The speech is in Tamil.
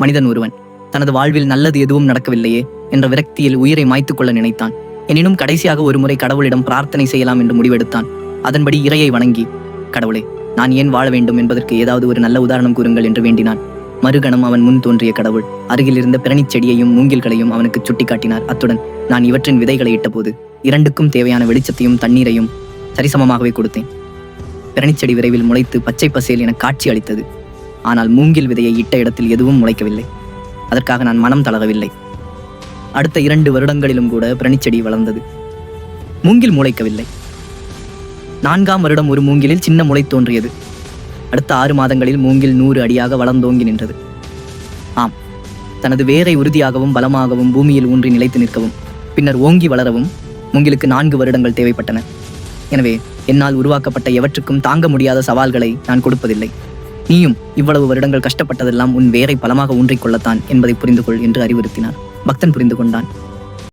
மனிதன் ஒருவன். தனது வாழ்வில் நல்லது எதுவும் நடக்கவில்லையே என்ற விரக்தியில் உயிரை மாய்த்து கொள்ள நினைத்தான். எனினும் கடைசியாக ஒருமுறை கடவுளிடம் பிரார்த்தனை செய்யலாம் என்று முடிவெடுத்தான். அதன்படி இறையை வணங்கி கடவுளே நான் ஏன் வாழ வேண்டும் என்பதற்கு ஏதாவது ஒரு நல்ல உதாரணம் கூறுங்கள் என்று வேண்டினான். மறுகணம் அவன் முன் தோன்றிய கடவுள். அருகில் இருந்த பிரணிச் செடியையும் மூங்கில்களையும் அவனுக்கு சுட்டிக்காட்டினார். அத்துடன் நான் இவற்றின் விதைகளை இட்டபோது இரண்டுக்கும் தேவையான வெளிச்சத்தையும் தண்ணீரையும் சரிசமமாகவே கொடுத்தேன். பிரணிச்செடி விரைவில் முளைத்து பச்சை பசேல் என காட்சி அளித்தது. ஆனால் மூங்கில் விதையை இட்ட இடத்தில் எதுவும் முளைக்கவில்லை. அதற்காக நான் மனம் தளரவில்லை. அடுத்த இரண்டு வருடங்களிலும் கூட பிரணிச்செடி வளர்ந்தது. மூங்கில் முளைக்கவில்லை. நான்காம் வருடம் ஒரு மூங்கிலில் சின்ன முளை தோன்றியது. அடுத்த ஆறு மாதங்களில் மூங்கில் நூறு அடியாக வளர்ந்தோங்கி நின்றது. ஆம் தனது வேரை உறுதியாகவும் பலமாகவும் பூமியில் ஊன்றி நிலைத்து நிற்கவும் பின்னர் ஓங்கி வளரவும் மூங்கிலுக்கு நான்கு வருடங்கள் தேவைப்பட்டன. எனவே என்னால் உருவாக்கப்பட்ட எவற்றுக்கும் தாங்க முடியாத சவால்களை நான் கொடுப்பதில்லை. நீயும் இவ்வளவு வருடங்கள் கஷ்டப்பட்டதெல்லாம் உன் வேரை பலமாக ஊன்றிக் கொள்ளத்தான் என்பதை புரிந்து கொள் என்று அறிவுறுத்தினார். பக்தன் புரிந்து கொண்டான்